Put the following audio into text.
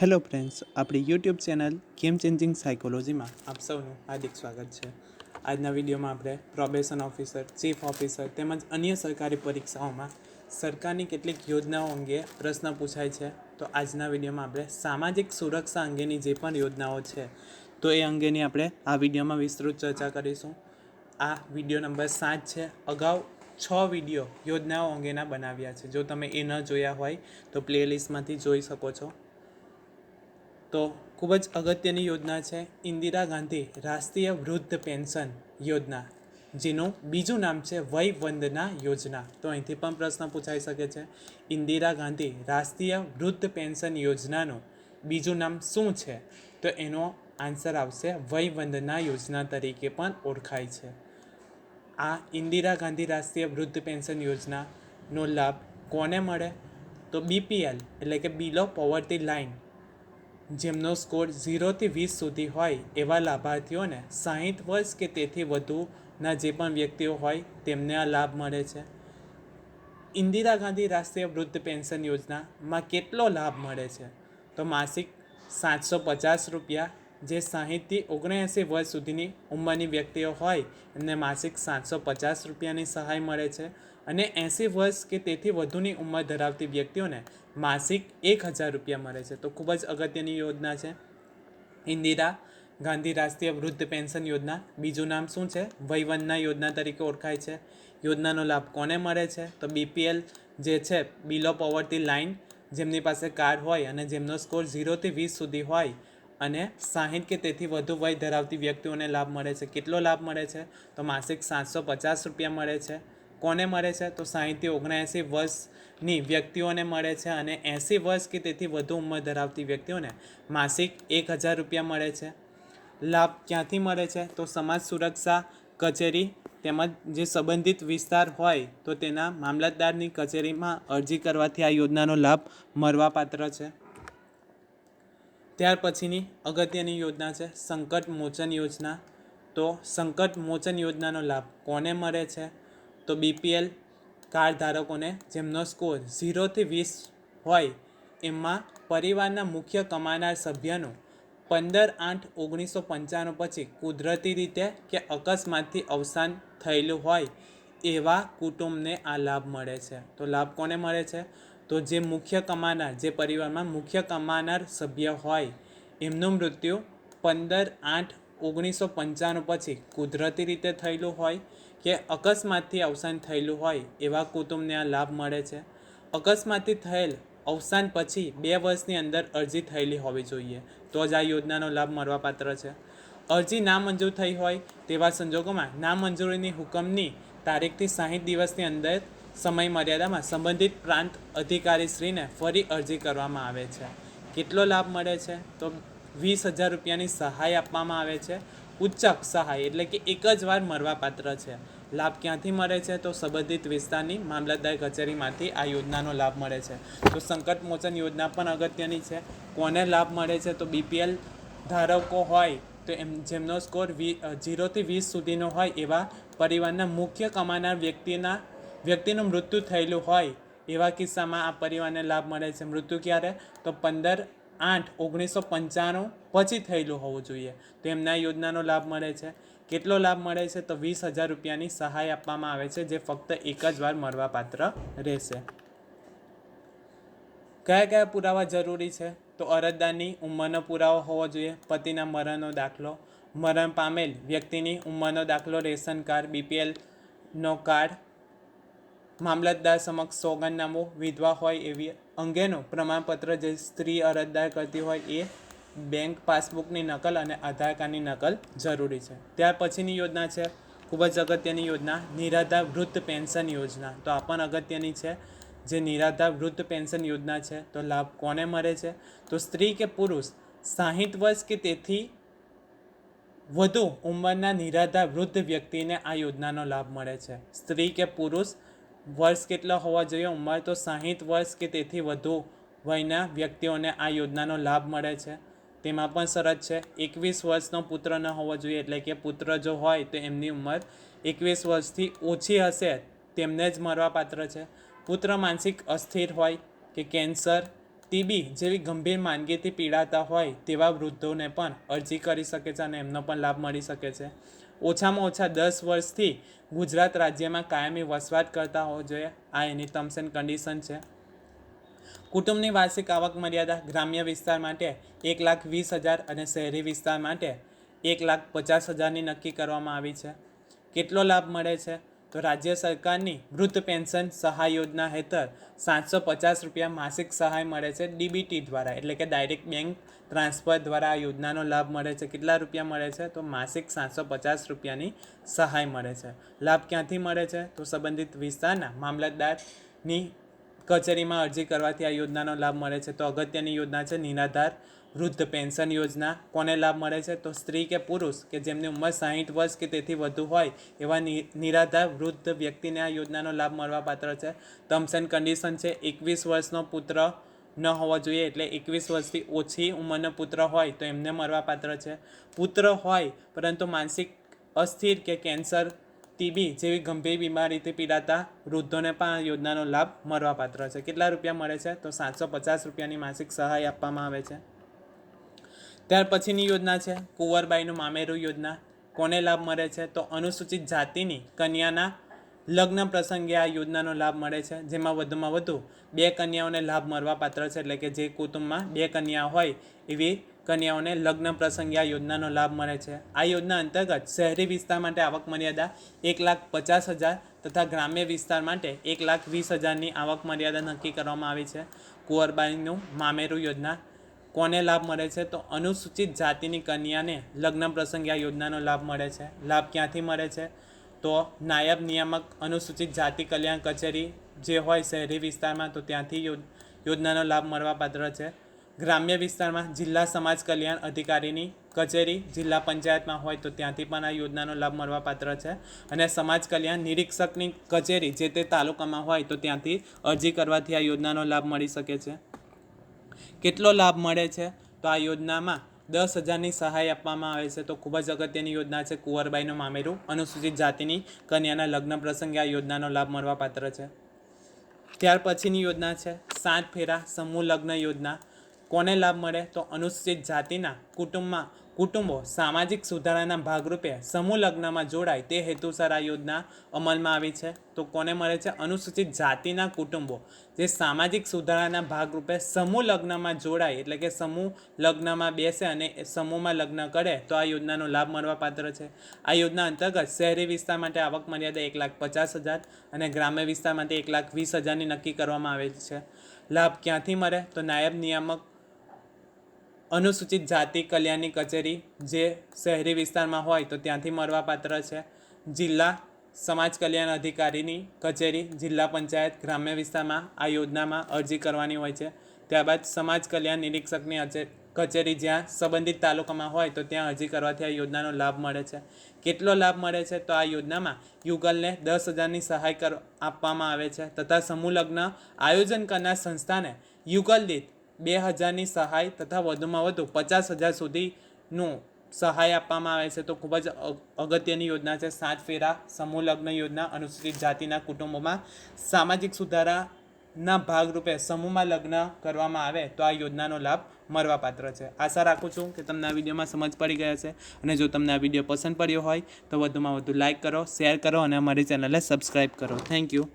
Hello friends, આપણી YouTube channel game changing સાયકોલોજીમાં આપ સૌનું હાર્દિક સ્વાગત છે. આજના વિડીયોમાં આપણે પ્રોબેશન ઓફિસર, ચીફ ઓફિસર તેમજ અન્ય સરકારી પરીક્ષાઓમાં સરકારની કેટલીક યોજનાઓ અંગે પ્રશ્ન પૂછાય છે. તો આજના વિડીયોમાં આપણે સામાજિક સુરક્ષા અંગેની જે પણ યોજનાઓ છે, તો એ અંગેની આપણે આ વિડીયોમાં વિસ્તૃત ચર્ચા કરીશું. આ વીડિયો નંબર સાત છે. અગાઉ છ વીડિયો યોજનાઓ અંગેના બનાવ્યા છે. જો તમે એ ન જોયા હોય, તો પ્લેલિસ્ટમાંથી જોઈ શકો છો. તો ખૂબ જ અગત્યની યોજના છે ઇન્દિરા ગાંધી રાષ્ટ્રીય વૃદ્ધ પેન્શન યોજના, જેનું બીજું નામ છે વય વંદના યોજના. તો અહીંથી પણ પ્રશ્ન પૂછાઈ શકે છે, ઇન્દિરા ગાંધી રાષ્ટ્રીય વૃદ્ધ પેન્શન યોજનાનું બીજું નામ શું છે? તો એનો આન્સર આવશે વય વંદના યોજના તરીકે પણ ઓળખાય છે. આ ઇન્દિરા ગાંધી રાષ્ટ્રીય વૃદ્ધ પેન્શન યોજનાનો લાભ કોને મળે? તો બીપીએલ એટલે કે બિલો પોવર્ટી લાઇન જેમનો સ્કોર ઝીરોથી વીસ સુધી હોય એવા લાભાર્થીઓને સાહીઠ વર્ષ કે તેથી વધુના જે પણ વ્યક્તિઓ હોય તેમને આ લાભ મળે છે. ઇન્દિરા ગાંધી રાષ્ટ્રીય વૃદ્ધ પેન્શન યોજનામાં કેટલો લાભ મળે છે? તો માસિક સાતસો પચાસ રૂપિયા જે સાહીઠથી ઓગણએંસી વર્ષ સુધીની ઉંમરની વ્યક્તિઓ હોય, એમને માસિક સાતસો પચાસ રૂપિયાની સહાય મળે છે અને એંસી વર્ષ કે તેથી વધુની ઉંમર ધરાવતી વ્યક્તિઓને માસિક એક હજાર રૂપિયા મળે છે. તો ખૂબ જ અગત્યની યોજના છે. ઇન્દિરા ગાંધી રાષ્ટ્રીય વૃદ્ધ પેન્શન યોજના. બીજું નામ શું છે? વયવંદના યોજના તરીકે ઓળખાય છે. યોજનાનો લાભ કોને મળે છે? તો બીપીએલ જે છે, બિલો પોવર્ટી લાઇન, જેમની પાસે કાર્ડ હોય અને જેમનો સ્કોર ઝીરોથી વીસ સુધી હોય અને સાહીઠ કે તેથી વધુ વય ધરાવતી વ્યક્તિઓને લાભ મળે છે. કેટલો લાભ મળે છે? તો માસિક સાતસો પચાસ રૂપિયા મળે છે. કોને મળે છે? તો સાહીઠથી ઓગણએંસી વર્ષની વ્યક્તિઓને મળે છે અને એંસી વર્ષ કે તેથી વધુ ઉંમર ધરાવતી વ્યક્તિઓને માસિક એક હજાર રૂપિયા મળે છે. લાભ ક્યાંથી મળે છે? તો સમાજ સુરક્ષા કચેરી તેમજ જે સંબંધિત વિસ્તાર હોય તો તેના મામલતદારની કચેરીમાં અરજી કરવાથી આ યોજનાનો લાભ મળવાપાત્ર છે. ત્યાર પછીની અગત્યની યોજના છે સંકટ મોચન યોજના. તો સંકટ મોચન યોજનાનો લાભ કોને મળે છે? તો બીપીએલ કાર્ડ ધારકોને જેમનો સ્કોર ઝીરોથી વીસ હોય એમાં પરિવારના મુખ્ય કમાનાર સભ્યનું પંદર આઠ ઓગણીસો પંચાણું પછી કુદરતી રીતે કે અકસ્માતથી અવસાન થયેલું હોય એવા કુટુંબને આ લાભ મળે છે. તો લાભ કોને મળે છે? તો જે મુખ્ય કમાનાર, જે પરિવારમાં મુખ્ય કમાનાર સભ્ય હોય, એમનું મૃત્યુ પંદર આઠ ઓગણીસો પંચાણું પછી કુદરતી રીતે થયેલું હોય કે અકસ્માતથી અવસાન થયેલું હોય એવા કુટુંબને આ લાભ મળે છે. અકસ્માતથી થયેલ અવસાન પછી બે વર્ષની અંદર અરજી થયેલી હોવી જોઈએ. તો જ આ યોજનાનો લાભ મળવાપાત્ર છે. અરજી નામંજૂર થઈ હોય તેવા સંજોગોમાં નામંજૂરીની હુકમની તારીખથી સાહીઠ દિવસની અંદર સમય મર્યાદામાં સંબંધિત પ્રાંત અધિકારીશ્રીને ફરી અરજી કરવામાં આવે છે. કેટલો લાભ મળે છે? તો વીસ હજાર રૂપિયાની સહાય આપવામાં આવે છે. ઉચ્ચક સહાય એટલે કે એક જ વાર મળવાપાત્ર છે. લાભ ક્યાંથી મળે છે? તો સંબંધિત વિસ્તારની મામલતદાર કચેરીમાંથી આ યોજનાનો લાભ મળે છે. તો સંકટ મોચન યોજના પણ અગત્યની છે. કોને લાભ મળે છે? તો બીપીએલ ધારકો હોય તો એમ જેમનો સ્કોર વી જીરોથી વીસ સુધીનો હોય એવા પરિવારના મુખ્ય કમાનાર વ્યક્તિના વ્યક્તિનું મૃત્યુ થયેલું હોય એવા કિસ્સામાં આ પરિવારને લાભ મળે છે. મૃત્યુ ક્યારે? તો પંદર આઠ ઓગણીસો પંચાણું પછી થયેલું હોવું જોઈએ. તો એમને યોજનાનો લાભ મળે છે. કેટલો લાભ મળે છે? તો વીસ હજાર રૂપિયાની સહાય આપવામાં આવે છે, જે ફક્ત એક જ વાર મળવાપાત્ર રહેશે. કયા કયા પુરાવા જરૂરી છે? તો અરજદારની ઉંમરનો પુરાવો હોવો જોઈએ, પતિના મરણનો દાખલો. મરણ પામેલ વ્યક્તિની ઉંમરનો દાખલો, રેશન કાર્ડ, બીપીએલનો કાર્ડ મામલતદાર સમક્ષ સોગંદનામું વિધવા હોય એવી અંગેનું પ્રમાણપત્ર જે સ્ત્રી અરજદાર કરતી હોય એ બેંક પાસબુકની નકલ અને આધાર કાર્ડની નકલ જરૂરી છે. ત્યાર પછીની યોજના છે, ખૂબ જ અગત્યની યોજના, નિરાધાર વૃદ્ધ પેન્શન યોજના. તો આ પણ અગત્યની છે. જે નિરાધાર વૃદ્ધ પેન્શન યોજના છે, તો લાભ કોને મળે છે? તો સ્ત્રી કે પુરુષ, સાહીઠ વર્ષ કે તેથી વધુ ઉંમરના નિરાધાર વૃદ્ધ વ્યક્તિને આ યોજનાનો લાભ મળે છે. સ્ત્રી કે પુરુષ વર્ષ કેટલા હોવા જોઈએ? ઉંમર તો સાહીઠ વર્ષ કે તેથી વધુ વયના વ્યક્તિઓને આ યોજનાનો લાભ મળે છે. તેમાં પણ શરત છે. એકવીસ વર્ષનો પુત્ર ન હોવો જોઈએ એટલે કે પુત્ર જો હોય તો એમની ઉંમર એકવીસ વર્ષથી ઓછી હશે. તેમને જ મરવાપાત્ર છે. પુત્ર માનસિક અસ્થિર હોય કે કેન્સર, ટીબી જેવી ગંભીર માંદગીથી પીડાતા હોય તેવા વૃદ્ધોને પણ અરજી કરી શકે છે અને એમનો પણ લાભ મળી શકે છે. ઓછામાં ઓછા દસ વર્ષથી ગુજરાત રાજ્યમાં કાયમી વસવાટ કરતા હોવો જોઈએ. આ એની ટર્મ્સ એન્ડ કન્ડિશન છે. કુટુંબની વાર્ષિક આવક મર્યાદા ગ્રામ્ય વિસ્તાર માટે એક લાખ વીસ હજાર અને શહેરી વિસ્તાર માટે એક લાખ પચાસ હજારની નક્કી કરવામાં આવી છે. કેટલો લાભ મળે છે? તો રાજ્ય સરકારની વૃદ્ધ પેન્શન સહાય યોજના હેઠળ સાતસો પચાસ રૂપિયા માસિક સહાય મળે છે ડીબીટી દ્વારા. એટલે કે ડાયરેક્ટ બેંક ટ્રાન્સફર દ્વારા આ યોજનાનો લાભ મળે છે. કેટલા રૂપિયા મળે છે? તો માસિક સાતસો પચાસ રૂપિયાની સહાય મળે છે. લાભ ક્યાંથી મળે છે? તો સંબંધિત વિસ્તારના મામલતદારની કચેરીમાં અરજી કરવાથી આ યોજનાનો લાભ મળે છે. તો અગત્યની યોજના છે નિરાધાર વૃદ્ધ પેન્શન યોજના કોને લાભ મળે છે? તો સ્ત્રી કે પુરુષ, કે જેમની ઉંમર સાહીઠ વર્ષ કે તેથી વધુ હોય, એવા નિરાધાર વૃદ્ધ વ્યક્તિને આ યોજનાનો લાભ મળવા પાત્ર છે. ટર્મ્સ એન્ડ કન્ડિશન છે, એકવીસ વર્ષનો પુત્ર ન હોવો જોઈએ એટલે એકવીસ વર્ષથી ઓછી ઉંમરનો પુત્ર હોય તો એમને મળવા પાત્ર છે. પુત્ર હોય, પરંતુ માનસિક અસ્થિર કે કેન્સર ટીબી જેવી ગંભીર બીમારીથી પીડાતા વૃદ્ધોને પણ આ યોજનાનો લાભ મળવા પાત્ર છે. કેટલા રૂપિયા મળે છે? તો સાતસો પચાસ રૂપિયાની માસિક સહાય આપવામાં આવે છે. ત્યાર પછીની યોજના છે, કુંવરબાઈનું મામેરું યોજના. કોને લાભ મળે છે? તો અનુસૂચિત જાતિની કન્યાના લગ્ન પ્રસંગે આ યોજનાનો લાભ મળે છે, જેમાં વધુમાં વધુ બે કન્યાઓને લાભ મળવા પાત્ર છે, એટલે કે જે કુટુંબમાં બે કન્યા હોય એવી કન્યાઓને લગ્ન પ્રસંગે આ યોજનાનો લાભ મળે છે. આ યોજના અંતર્ગત શહેરી વિસ્તાર માટે આવક મર્યાદા એક લાખ પચાસ હજાર તથા ગ્રામ્ય વિસ્તાર માટે એક લાખ વીસ હજારની આવક મર્યાદા નક્કી કરવામાં આવી છે. કુંવરબાઈનું મામેરું યોજના કોને લાભ મળે છે? તો અનુસૂચિત જાતિની કન્યાને લગ્ન પ્રસંગે આ યોજનાનો લાભ મળે છે. લાભ ક્યાંથી મળે છે? તો નાયબ નિયામક અનુસૂચિત જાતિ કલ્યાણ કચેરી જે હોય શહેરી વિસ્તારમાં, તો ત્યાંથી યોજનાનો લાભ મળવા પાત્ર છે. ગ્રામ્ય વિસ્તારમાં જિલ્લા સમાજ કલ્યાણ અધિકારીની કચેરી જિલ્લા પંચાયતમાં હોય, તો ત્યાંથી પણ આ યોજનાનો લાભ મળવા પાત્ર છે. અને સમાજ કલ્યાણ નિરીક્ષકની કચેરી જે તે તાલુકામાં હોય, તો ત્યાંથી અરજી કરવાથી આ યોજનાનો લાભ મળી શકે છે. કેટલો લાભ મળે છે? તો આ યોજનામાં દસ હજારની સહાય આપવામાં આવે છે. તો ખૂબ જ અગત્યની યોજના છે કુંવરબાઈનું મામેરું. અનુસૂચિત જાતિની કન્યાના લગ્ન પ્રસંગે આ યોજનાનો લાભ મળવા પાત્ર છે. ત્યાર પછીની યોજના છે સાત ફેરા સમૂહ લગ્ન યોજના. કોને લાભ મળે? તો અનુસૂચિત જાતિના કુટુંબમાં, કુટુંબો સામાજિક સુધારાના ભાગરૂપે સમૂહ લગ્નમાં જોડાય તે હેતુસર આ યોજના અમલમાં આવી છે. તો કોને મળે છે? અનુસૂચિત જાતિના કુટુંબો. જે સામાજિક સુધારાના ભાગરૂપે સમૂહ લગ્નમાં જોડાય એટલે કે સમૂહ લગ્નમાં બેસે અને સમૂહમાં લગ્ન કરે, તો આ યોજનાનો લાભ મળવા પાત્ર છે. આ યોજના અંતર્ગત શહેરી વિસ્તાર માટે આવક મર્યાદા એક લાખ પચાસ હજાર અને ગ્રામ્ય વિસ્તાર માટે એક લાખ વીસ હજારની નક્કી કરવામાં આવેલ છે. લાભ ક્યાંથી મળે? તો નાયબ નિયામક અનુસૂચિત જાતિ કલ્યાણની કચેરી જે શહેરી વિસ્તારમાં હોય તો ત્યાંથી મળવાપાત્ર છે. જિલ્લા સમાજ કલ્યાણ અધિકારીની કચેરી જિલ્લા પંચાયત ગ્રામ્ય વિસ્તારમાં આ યોજનામાં અરજી કરવાની હોય છે. ત્યારબાદ સમાજ કલ્યાણ નિરીક્ષકની કચેરી જ્યાં સંબંધિત તાલુકામાં હોય તો ત્યાં અરજી કરવાથી આ યોજનાનો લાભ મળે છે. કેટલો લાભ મળે છે તો આ યોજનામાં યુગલને દસ હજારની સહાય કર આપવામાં આવે છે તથા સમૂહ લગ્ન આયોજન કરનાર સંસ્થાને યુગલ દીઠ બે હજારની સહાય તથા વધુમાં વધુ પચાસ હજાર સુધીનું સહાય આપવામાં આવે છે. તો ખૂબ જ અગત્યની યોજના છે. સાત ફેરા સમૂહ લગ્ન યોજના અનુસૂચિત જાતિના કુટુંબોમાં સામાજિક સુધારાના ભાગરૂપે સમૂહમાં લગ્ન કરવામાં આવે તો આ યોજનાનો લાભ મળવાપાત્ર છે. આશા રાખું છું કે તમને આ વિડીયોમાં સમજ પડી ગયા છે અને જો તમને આ વીડિયો પસંદ પડ્યો હોય તો વધુમાં વધુ લાઇક કરો, શેર કરો અને અમારી ચેનલને સબસ્ક્રાઈબ કરો. Thank you.